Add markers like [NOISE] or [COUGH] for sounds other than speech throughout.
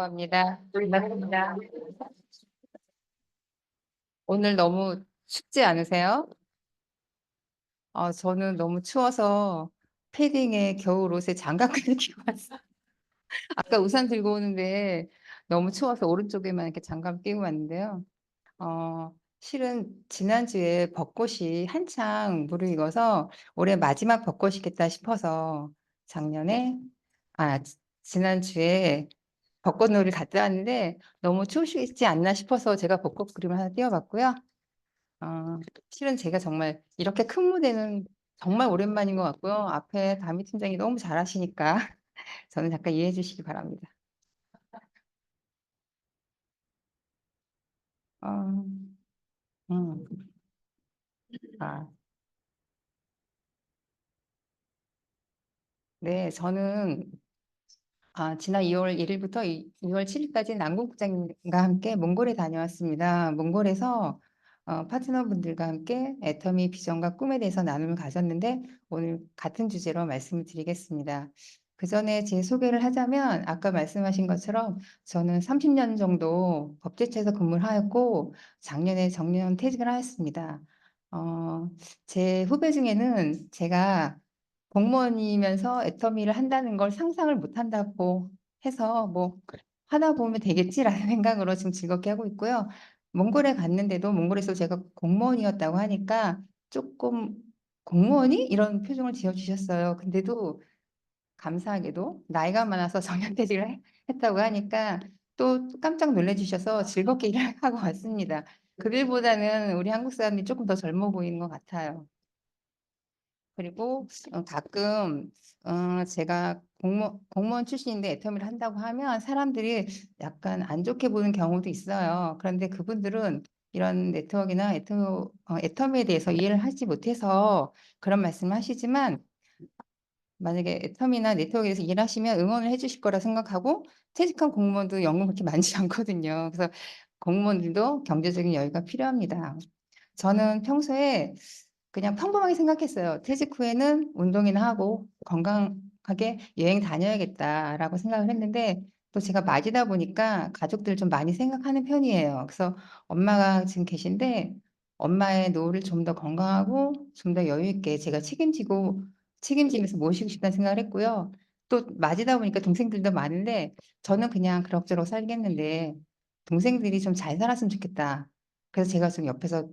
합니다. 반갑습니다. 오늘 너무 춥지 않으세요? 어, 저는 너무 추워서 패딩에 겨울 옷에 장갑까지 끼고 [LAUGHS] 왔어요. 아까 우산 들고 오는데 너무 추워서 오른쪽에만 이렇게 장갑 끼고 왔는데요. 어, 실은 지난주에 벚꽃이 한창 무르익어서 올해 마지막 벚꽃이겠다 싶어서 작년에 아 지- 지난주에 벚꽃놀이를 갔다 왔는데 너무 추우시지 않나 싶어서 제가 벚꽃 그림을 하나 띄워봤고요. 어, 실은 제가 정말 이렇게 큰 무대는 정말 오랜만인 것 같고요. 앞에 다미 팀장이 너무 잘하시니까 [LAUGHS] 저는 잠깐 이해해 주시기 바랍니다. 어, 음, 아, 네, 저는 아, 지난 2월 1일부터 2 월 7일까지 남궁국장님과 함께 몽골에 다녀왔습니다. 몽골에서 어, 파트너분들과 함께 애터미 비전과 꿈에 대해서 나눔을 가졌는데 오늘 같은 주제로 말씀을 드리겠습니다. 그 전에 제 소개를 하자면 아까 말씀하신 것처럼 저는 30년 정도 법제처에서 근무를 하였고 작년에 정년 퇴직을 하였습니다. 어, 제 후배 중에는 제가 공무원이면서 애터미를 한다는 걸 상상을 못 한다고 해서 뭐 하다 보면 되겠지라는 [LAUGHS] 생각으로 지금 즐겁게 하고 있고요. 몽골에 갔는데도 몽골에서 제가 공무원이었다고 하니까 조금 공무원이 이런 표정을 지어주셨어요. 근데도 감사하게도 나이가 많아서 [LAUGHS] 정년퇴직을 해- 했다고 하니까 또 깜짝 놀래주셔서 즐겁게 [LAUGHS] 일을 하고 왔습니다. 그들보다는 우리 한국 사람들이 조금 더 젊어 보이는 것 같아요. 그리고 어, 가끔 어, 제가 공무, 공무원 출신인데 애터미를 한다고 하면 사람들이 약간 안 좋게 보는 경우도 있어요. 그런데 그분들은 이런 네트워크나 애터, 어, 애터미에 대해서 이해를 하지 못해서 그런 말씀을 하시지만 만약에 애터미나 네트워크에서 일하시면 응원을 해주실 거라 생각하고 퇴직한 공무원도 연금 그렇게 많지 [LAUGHS] 않거든요. 그래서 공무원들도 경제적인 여유가 필요합니다. 저는 평소에 그냥 평범하게 생각했어요. 퇴직 후에는 운동이나 하고 건강하게 여행 다녀야겠다라고 생각을 했는데 또 제가 맞이다 보니까 가족들 좀 많이 생각하는 편이에요. 그래서 엄마가 지금 계신데 엄마의 노후를 좀 더 건강하고 좀 더 여유 있게 제가 책임지고 책임지면서 모시고 싶다는 생각을 했고요. 또 맞이다 보니까 동생들도 많은데 저는 그냥 그럭저럭 살겠는데 동생들이 좀 잘 살았으면 좋겠다. 그래서 제가 좀 옆에서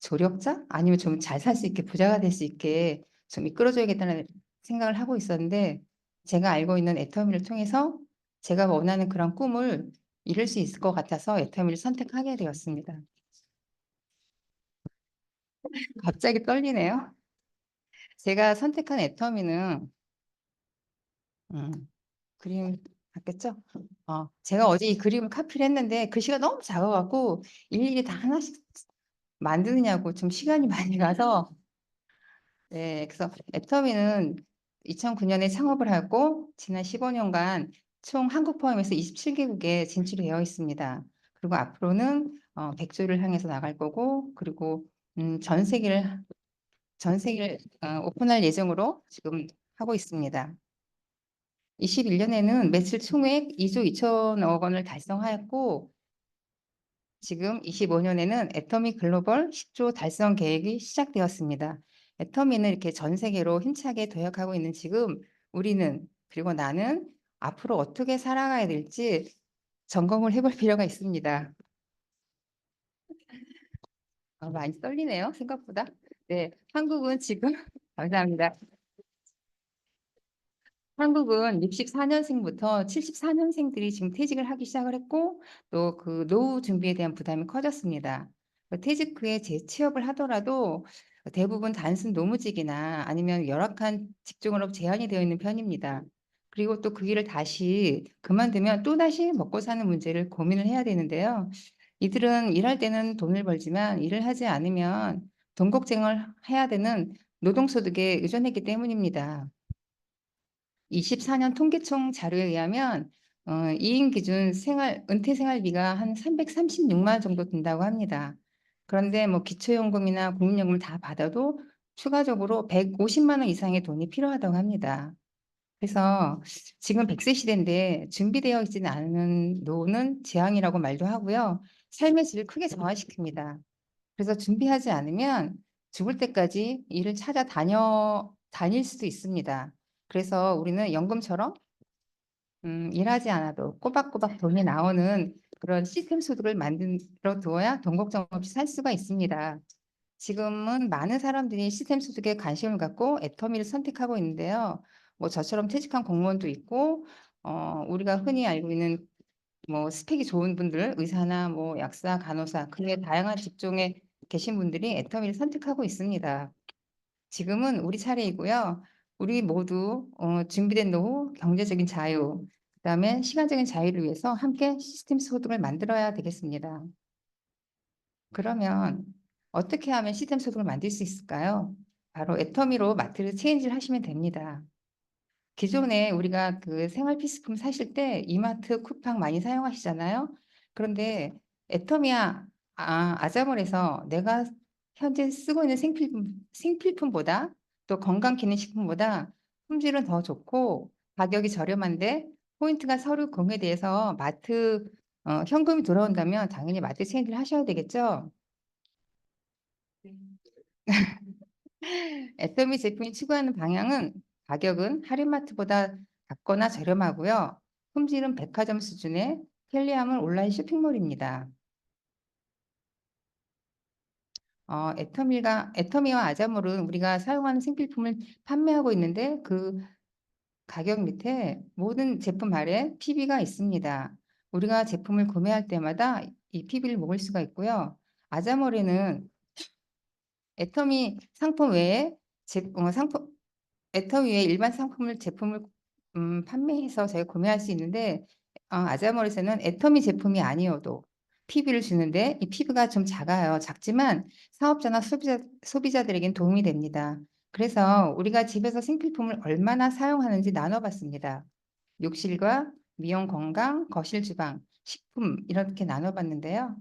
조력자? 아니면 좀 잘 살 수 있게 부자가 될 수 있게 좀 이끌어줘야겠다는 생각을 하고 있었는데 제가 알고 있는 애터미를 통해서 제가 원하는 그런 꿈을 이룰 수 있을 것 같아서 애터미를 선택하게 되었습니다. 갑자기 떨리네요. 제가 선택한 애터미는 음, 그림 같겠죠? 어, 제가 어제 이 그림을 카피를 했는데 글씨가 너무 작아갖고 일일이 다 하나씩 만드느냐고 좀 시간이 [LAUGHS] 많이 가서 네, 그래서 애터미는 2009년에 창업을 하고 지난 15년간 총 한국 포함해서 27개국에 진출이 되어 있습니다. 그리고 앞으로는 어, 100조를 향해서 나갈 거고 그리고 음, 전 세계를 전 세계를 어, 오픈할 예정으로 지금 하고 있습니다. 21년에는 매출 총액 2조 2천억 원을 달성하였고 지금 25년에는 애터미 글로벌 10조 달성 계획이 시작되었습니다. 애터미는 이렇게 전 세계로 힘차게 도약하고 있는 지금 우리는 그리고 나는 앞으로 어떻게 살아가야 될지 점검을 해볼 [LAUGHS] 필요가 있습니다. 아, 많이 떨리네요, 생각보다. 네, 한국은 지금 [LAUGHS] 감사합니다. 한국은 64년생부터 74년생들이 지금 퇴직을 하기 시작을 했고 또 그 노후 준비에 대한 부담이 커졌습니다. 그 퇴직 후에 재취업을 하더라도 대부분 단순 노무직이나 아니면 열악한 직종으로 제한이 되어 있는 편입니다. 그리고 또 그 일을 다시 그만두면 또다시 먹고 사는 문제를 고민을 해야 되는데요. 이들은 일할 때는 돈을 벌지만 일을 하지 않으면 돈곡쟁을 해야 되는 노동소득에 의존했기 때문입니다. 24년 통계청 자료에 의하면 어, 2인 기준 생활 은퇴 생활비가 한 336만 원 정도 든다고 합니다. 그런데 뭐 기초연금이나 국민연금을 다 받아도 추가적으로 150만 원 이상의 돈이 필요하다고 합니다. 그래서 지금 100세 시대인데 준비되어 있지는 않은 노는 재앙이라고 말도 하고요. 삶의 질을 크게 저하시킵니다. 그래서 준비하지 않으면 죽을 때까지 일을 찾아 다녀 다닐 수도 있습니다. 그래서 우리는 연금처럼 음, 일하지 않아도 꼬박꼬박 돈이 나오는 그런 시스템 소득을 만들어 두어야 돈 걱정 없이 살 수가 있습니다. 지금은 많은 사람들이 시스템 소득에 관심을 갖고 애터미를 선택하고 있는데요. 뭐 저처럼 퇴직한 공무원도 있고, 어, 우리가 흔히 알고 있는 뭐 스펙이 좋은 분들, 의사나 뭐 약사, 간호사, 그외 다양한 직종에 계신 분들이 애터미를 선택하고 있습니다. 지금은 우리 차례이고요. 우리 모두 어, 준비된 노후, 경제적인 자유, 그다음에 시간적인 자유를 위해서 함께 시스템 소득을 만들어야 되겠습니다. 그러면 어떻게 하면 시스템 소득을 만들 수 있을까요? 바로 애터미로 마트를 체인지를 하시면 됩니다. 기존에 우리가 그 생활 필수품 사실 때 이마트 쿠팡 많이 사용하시잖아요. 그런데 애터미야 아, 아자몰에서 내가 현재 쓰고 있는 생필품, 생필품보다 또 건강기능식품보다 품질은 더 좋고 가격이 저렴한데 포인트가 서로 공유돼서 마트 어, 현금이 돌아온다면 당연히 마트 체인지를 하셔야 되겠죠. [LAUGHS] 애터미 제품이 추구하는 방향은 가격은 할인마트보다 작거나 저렴하고요. 품질은 백화점 수준의 편리함은 온라인 쇼핑몰입니다. 어, 애터미가 애터미와 아자몰은 우리가 사용하는 생필품을 판매하고 있는데 그 가격 밑에 모든 제품 아래 PB가 있습니다. 우리가 제품을 구매할 때마다 이 PB를 먹을 수가 있고요. 아자몰에는 애터미 상품 외에 제, 어, 상품 애터미 외에 일반 상품을 제품을 음, 판매해서 저희가 구매할 수 있는데 어, 아자몰에서는 애터미 제품이 아니어도 PB를 주는데 이 PB가 좀 작아요. 작지만 사업자나 소비자, 소비자들에겐 도움이 됩니다. 그래서 우리가 집에서 생필품을 얼마나 사용하는지 나눠봤습니다. 욕실과 미용 건강, 거실 주방, 식품 이렇게 나눠봤는데요.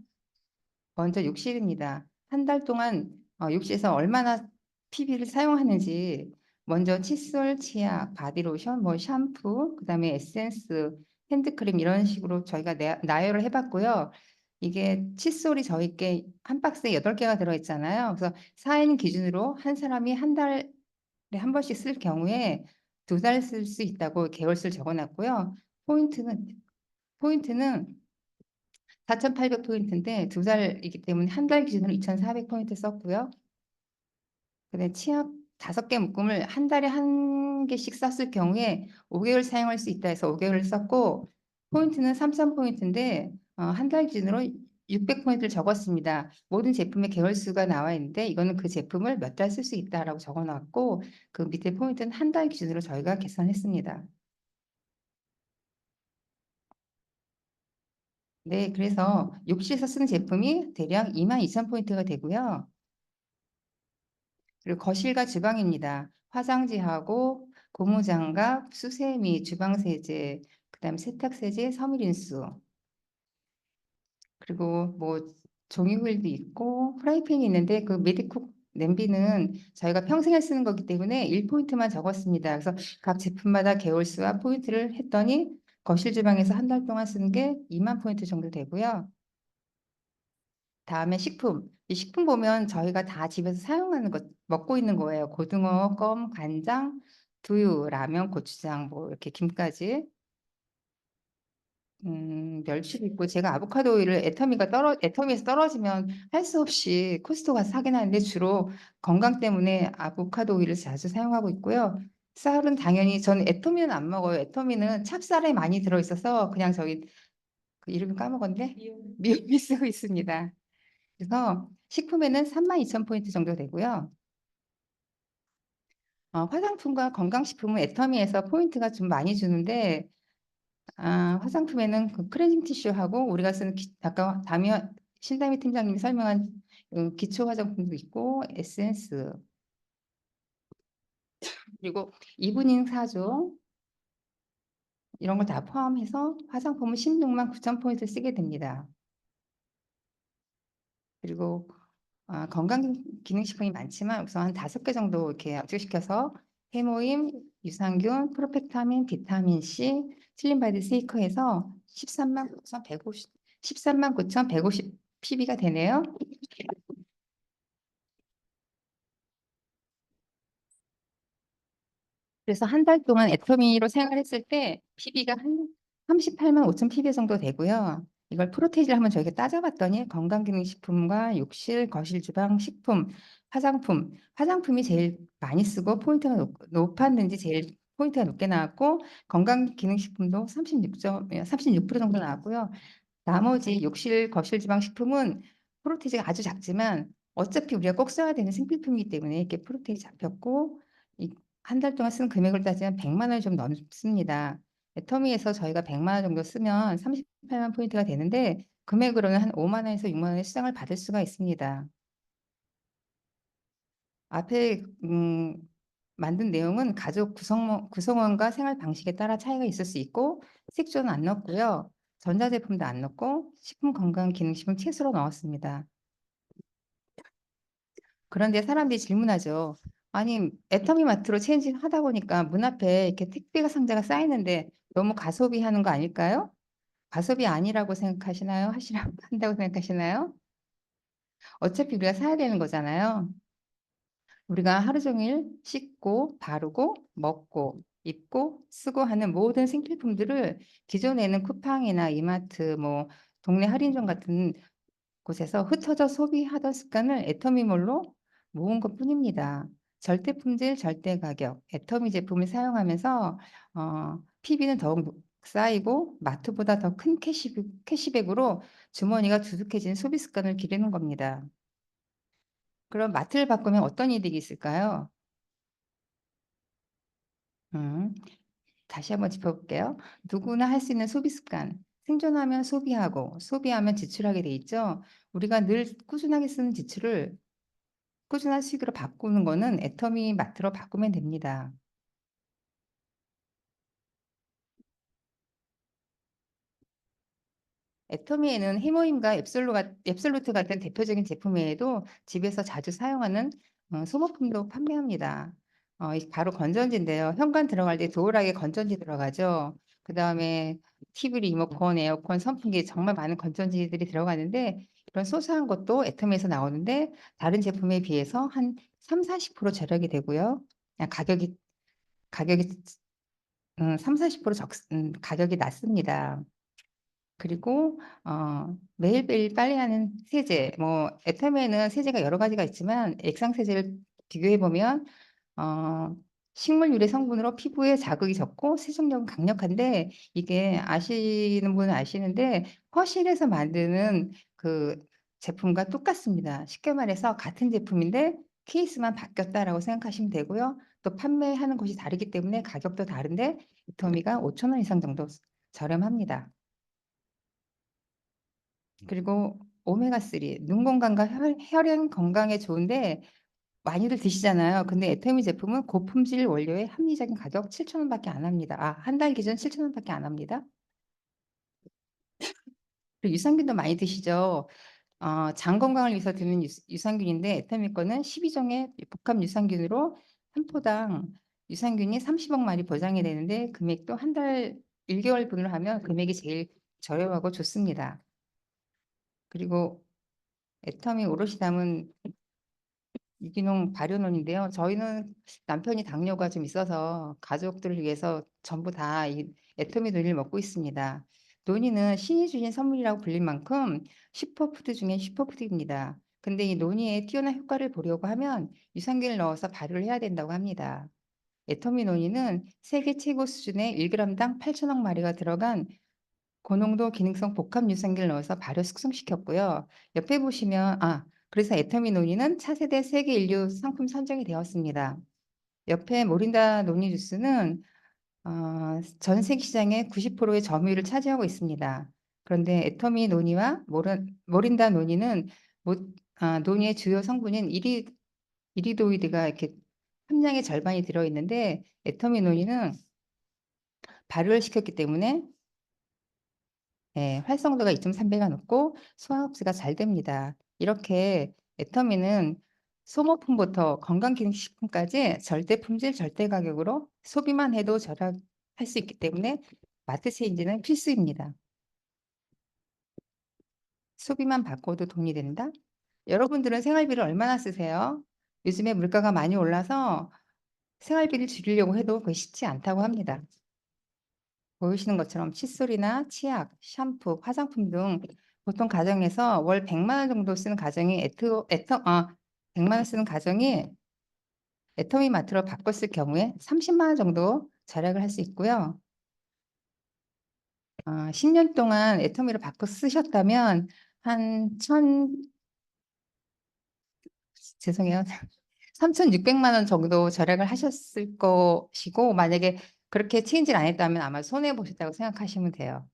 먼저 욕실입니다. 한 달 동안 어, 욕실에서 얼마나 PB를 사용하는지 먼저 칫솔, 치약, 바디로션, 뭐 샴푸, 그다음에 에센스, 핸드크림 이런 식으로 저희가 나- 나열을 해봤고요. 이게 칫솔이 저희께 한 박스에 여덟 개가 들어있잖아요. 그래서 4인 기준으로 한 사람이 한 달에 한 번씩 쓸 경우에 두 달 쓸 수 있다고 개월수를 적어놨고요. 포인트는 포인트는 4,800 포인트인데 두 달이기 때문에 한 달 기준으로 2,400 포인트 썼고요. 그다음에 치약 다섯 개 묶음을 한 달에 한 개씩 썼을 경우에 5개월 사용할 수 있다 해서 5개월을 썼고 포인트는 3,000 포인트인데 어, 한 달 기준으로 600 포인트를 적었습니다. 모든 제품의 개월 수가 나와 있는데 이거는 그 제품을 몇 달 쓸 수 있다라고 적어놨고 그 밑에 포인트는 한 달 기준으로 저희가 계산했습니다. 네, 그래서 욕실에서 쓰는 제품이 대략 22,000 포인트가 되고요. 그리고 거실과 주방입니다. 화장지하고 고무장갑, 수세미, 주방세제, 그 다음 세탁세제, 섬유린수. 그리고 뭐 종이후일도 있고 프라이팬이 있는데 그 메디쿡 냄비는 저희가 평생에 쓰는 거기 때문에 1포인트만 적었습니다. 그래서 각 제품마다 개월수와 포인트를 했더니 거실 주방에서 한 달 동안 쓰는 게 2만 포인트 정도 되고요. 다음에 식품. 이 식품 보면 저희가 다 집에서 사용하는 것, 먹고 있는 거예요. 고등어, 껌, 간장, 두유, 라면, 고추장, 뭐 이렇게 김까지. 음, 멸치도 있고 제가 아보카도 오일을 애터미가 떨어 애터미에서 떨어지면 할 수 없이 코스트코 가서 사긴 하는데 주로 건강 때문에 아보카도 오일을 자주 사용하고 있고요. 쌀은 당연히 저는 애터미는 안 먹어요. 애터미는 찹쌀에 많이 들어 있어서 그냥 저기 그 이름을 까먹었는데 미용미 [LAUGHS] 쓰고 있습니다. 그래서 식품에는 32,000 포인트 정도 되고요. 어, 화장품과 건강식품은 애터미에서 포인트가 좀 많이 주는데 아, 화장품에는 그 클렌징 티슈하고 우리가 쓰는 기, 아까 담이 신다미 팀장님이 설명한 그 기초 화장품도 있고 에센스 그리고 이브닝 사조 이런 걸 다 포함해서 화장품은 16만 9천 포인트 쓰게 됩니다. 그리고 아, 건강 기능식품이 많지만 우선 한 다섯 개 정도 이렇게 압축시켜서 해모임, 유산균, 프로펙타민, 비타민 C, 슬림바디 세이커에서 13만 9,150 13만 9,150 PB가 되네요. 그래서 한 달 동안 애터미로 생활했을 때 PB가 한 38만 5천 PB 정도 되고요. 이걸 프로테이지를 한번 저희가 따져봤더니 건강기능식품과 욕실, 거실 주방, 식품, 화장품, 화장품이 제일 많이 쓰고 포인트가 높, 높았는지 제일 포인트가 높게 나왔고 건강기능식품도 36점, 36% 정도 나왔고요. 나머지 욕실, 거실 주방 식품은 프로테이지가 아주 작지만 어차피 우리가 꼭 써야 되는 생필품이기 때문에 이렇게 프로테이지 잡혔고 한 달 동안 쓴 금액을 따지면 100만 원이 좀 넘습니다. 애터미에서 저희가 100만 원 정도 쓰면 38만 포인트가 되는데 금액으로는 한 5만 원에서 6만 원의 수당을 받을 수가 있습니다. 앞에 음, 만든 내용은 가족 구성, 구성원과 생활 방식에 따라 차이가 있을 수 있고 색조는 안 넣었고요. 전자제품도 안 넣고 식품 건강 기능식품 채소로 넣었습니다. 그런데 사람들이 질문하죠. 아니 애터미 마트로 체인지 하다 보니까 문 앞에 이렇게 택배가 상자가 쌓이는데 너무 가소비 하는 거 아닐까요? 가소비 아니라고 생각하시나요? 하시라고 [LAUGHS] 한다고 생각하시나요? 어차피 우리가 사야 되는 거잖아요. 우리가 하루 종일 씻고 바르고 먹고 입고 쓰고 하는 모든 생필품들을 기존에는 쿠팡이나 이마트 뭐 동네 할인점 같은 곳에서 흩어져 소비하던 습관을 애터미몰로 모은 것 뿐입니다. 절대 품질, 절대 가격, 애터미 제품을 사용하면서 어, PB는 더욱 쌓이고 마트보다 더 큰 캐시백, 캐시백으로 주머니가 두둑해진 소비 습관을 기르는 겁니다. 그럼 마트를 바꾸면 어떤 이득이 있을까요? 음, 다시 한번 짚어볼게요. 누구나 할 수 있는 소비 습관. 생존하면 소비하고 소비하면 지출하게 돼 있죠. 우리가 늘 꾸준하게 쓰는 지출을 꾸준한 수익으로 바꾸는 거는 애터미 마트로 바꾸면 됩니다. 애터미에는 해모임과 앱솔루트 같은 대표적인 제품 외에도 집에서 자주 사용하는 어, 소모품도 판매합니다. 어, 바로 건전지인데요. 현관 들어갈 때 도어락에 건전지 들어가죠. 그 다음에 TV 리모컨, 에어컨, 선풍기 정말 많은 건전지들이 들어가는데 그런 소소한 것도 애터미에서 나오는데 다른 제품에 비해서 한 3, 40% 절약이 되고요. 가격이 가격이 음, 3, 40% 적, 음, 가격이 낮습니다. 그리고 어, 매일매일 빨래하는 세제, 뭐 애터미에는 세제가 여러 가지가 있지만 액상 세제를 비교해 보면 어, 식물 유래 성분으로 피부에 자극이 적고 세정력은 강력한데 이게 아시는 분은 아시는데 허실에서 만드는 그 제품과 똑같습니다. 쉽게 말해서 같은 제품인데 케이스만 바뀌었다라고 생각하시면 되고요. 또 판매하는 곳이 다르기 때문에 가격도 다른데 애터미가 5천 원 이상 정도 저렴합니다. 그리고 오메가3 눈 건강과 혈, 혈행 건강에 좋은데 많이들 드시잖아요. 근데 애터미 제품은 고품질 원료에 합리적인 가격 7천 원밖에 안 합니다. 아, 한 달 기준 7천 원밖에 안 합니다. 그리고 유산균도 많이 드시죠. 어, 장 건강을 위해서 드는 유, 산균인데 애터미 거는 12종의 복합 유산균으로 한 포당 유산균이 30억 마리 보장이 되는데 금액도 한 달 1개월 분으로 하면 금액이 제일 저렴하고 좋습니다. 그리고 애터미 오롯이 담은 유기농 발효논인데요. 저희는 남편이 당뇨가 좀 있어서 가족들을 위해서 전부 다 이 애터미 논을 먹고 있습니다. 논이는 신이 주신 선물이라고 불릴 만큼 슈퍼푸드 중에 슈퍼푸드입니다. 근데 이 논이의 뛰어난 효과를 보려고 하면 유산균을 넣어서 발효를 해야 된다고 합니다. 애터미 논이는 세계 최고 수준의 1g당 8천억 마리가 들어간 고농도 기능성 복합 유산균을 넣어서 발효 숙성시켰고요. 옆에 보시면 아 그래서 애터미 논이는 차세대 세계 인류 상품 선정이 되었습니다. 옆에 모린다 논이 주스는 어, 전 세계 시장의 90%의 점유율을 차지하고 있습니다. 그런데 애터미 모른, 모린다 논이는 모, 아, 논이의 주요 성분인 이리, 이리도이드가 이렇게 함량의 절반이 들어있는데 애터미 논이는 발효를 시켰기 때문에 예, 활성도가 2.3배가 높고 소화 흡수가 잘 됩니다. 이렇게 애터미는 소모품부터 건강기능식품까지 절대 품질, 절대 가격으로 소비만 해도 절약할 수 있기 때문에 마트 체인지는 필수입니다. 소비만 바꿔도 돈이 된다? 여러분들은 생활비를 얼마나 쓰세요? 요즘에 물가가 많이 올라서 생활비를 줄이려고 해도 그게 쉽지 않다고 합니다. 보이시는 것처럼 칫솔이나 치약, 샴푸, 화장품 등 보통 가정에서 월 100만 원 정도 쓰는 가정이 애터, 애터, 아, 100만 원 쓰는 가정이 애터미 마트로 바꿨을 경우에 30만 원 정도 절약을 할 수 있고요. 어, 10년 동안 애터미로 바꿔 쓰셨다면 한 천, 죄송해요. [LAUGHS] 3,600만 원 정도 절약을 하셨을 것이고 만약에 그렇게 체인지를 안 했다면 아마 손해 보셨다고 생각하시면 돼요.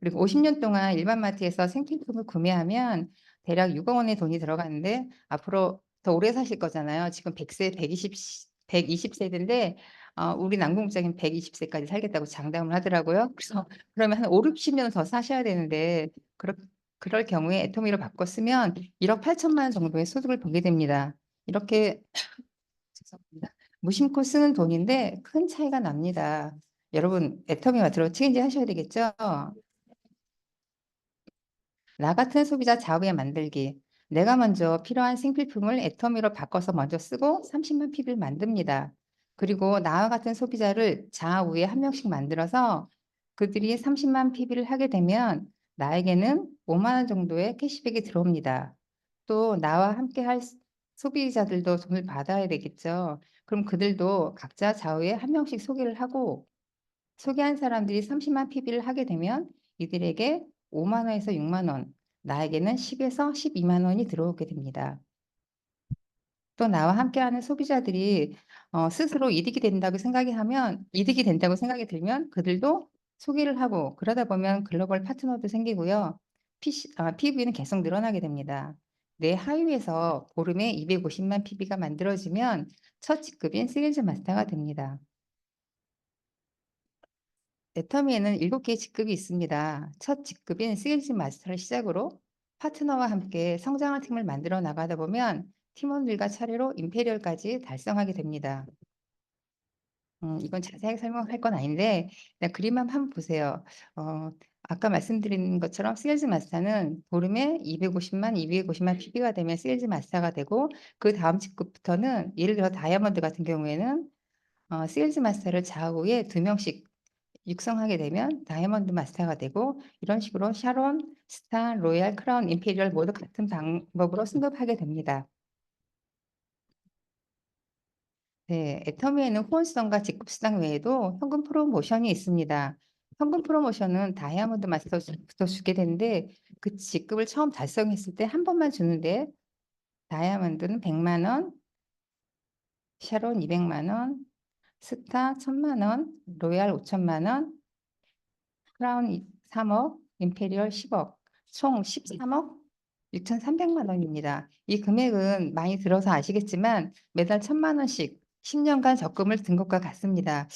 그리고 50년 동안 일반 마트에서 생필품을 구매하면 대략 6억 원의 돈이 들어가는데 앞으로 더 오래 사실 거잖아요. 지금 100세, 120, 120세인데 어, 우리 남궁장님 120세까지 살겠다고 장담을 하더라고요. 그래서 그러면 한 5, 60년 더 사셔야 되는데 그럴, 그럴 경우에 애토미로 바꿔 쓰면 1억 8천만 원 정도의 소득을 보게 됩니다. 이렇게 [COUGHS] 죄송합니다. 무심코 쓰는 돈인데 큰 차이가 납니다. 여러분 애터미 마트로 체인지 하셔야 되겠죠? 나 같은 소비자 좌우에 만들기. 내가 먼저 필요한 생필품을 애터미로 바꿔서 먼저 쓰고 30만 핍을 만듭니다. 그리고 나와 같은 소비자를 좌우에 한 명씩 만들어서 그들이 30만 PB를 하게 되면 나에게는 5만 원 정도의 캐시백이 들어옵니다. 또 나와 함께 할 소비자들도 돈을 받아야 되겠죠. 그럼 그들도 각자 좌우에 한 명씩 소개를 하고 소개한 사람들이 30만 PB를 하게 되면 이들에게 5만 원에서 6만 원, 나에게는 10에서 12만 원이 들어오게 됩니다. 또 나와 함께하는 소비자들이 어, 스스로 이득이 된다고 생각이 하면 이득이 된다고 생각이 들면 그들도 소개를 하고 그러다 보면 글로벌 파트너도 생기고요. PC, 아, PB는 계속 늘어나게 됩니다. 내 하위에서 보름에 250만 PB가 만들어지면 첫 직급인 세일즈 마스터가 됩니다. 애터미에는 7개의 직급이 있습니다. 첫 직급인 세일즈 마스터를 시작으로 파트너와 함께 성장한 팀을 만들어 나가다 보면 팀원들과 차례로 임페리얼까지 달성하게 됩니다. 음, 이건 자세하게 설명할 건 아닌데 그냥 그림만 한번 보세요. 어, 아까 말씀드린 것처럼 세일즈 마스터는 보름에 250만, 250만 PB가 되면 세일즈 마스터가 되고 그 다음 직급부터는 예를 들어 다이아몬드 같은 경우에는 어, 세일즈 마스터를 좌우에 두 명씩 육성하게 되면 다이아몬드 마스터가 되고 이런 식으로 샤론, 스타, 로얄, 크라운, 임페리얼 모두 같은 방법으로 승급하게 됩니다. 네, 애터미에는 후원수당과 직급수당 외에도 현금 프로모션이 있습니다. 현금 프로모션은 다이아몬드 마스터부터 주게 되는데 그 직급을 처음 달성했을 때 한 번만 주는데 다이아몬드는 100만 원, 샤론 200만 원, 스타 1000만 원, 로얄 5천만 원, 크라운 3억, 임페리얼 10억, 총 13억 6,300만 원입니다. 이 금액은 많이 들어서 아시겠지만 매달 1,000만 원씩 10년간 적금을 든 것과 같습니다.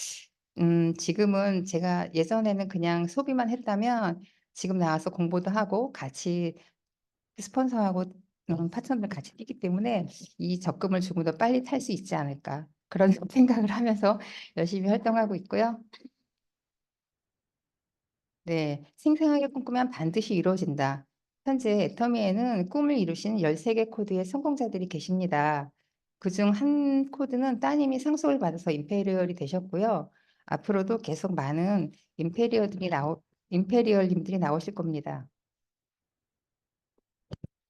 음, 지금은 제가 예전에는 그냥 소비만 했다면 지금 나와서 공부도 하고 같이 스폰서하고 음, 파트너들 같이 뛰기 때문에 이 적금을 조금 더 빨리 탈 수 있지 않을까 그런 [LAUGHS] 생각을 하면서 열심히 활동하고 있고요. 네, 생생하게 꿈꾸면 반드시 이루어진다. 현재 애터미에는 꿈을 이루신 13개 코드의 성공자들이 계십니다. 그중 한 코드는 따님이 상속을 받아서 임페리얼이 되셨고요. 앞으로도 계속 많은 임페리얼들이 나오, 임페리얼님들이 나오실 겁니다.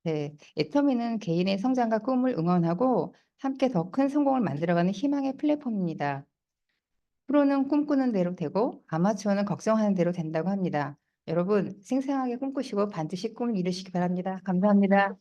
네, 애터미는 개인의 성장과 꿈을 응원하고 함께 더 큰 성공을 만들어가는 희망의 플랫폼입니다. 프로는 꿈꾸는 대로 되고 아마추어는 걱정하는 대로 된다고 합니다. 여러분 생생하게 꿈꾸시고 반드시 꿈을 이루시기 바랍니다. 감사합니다.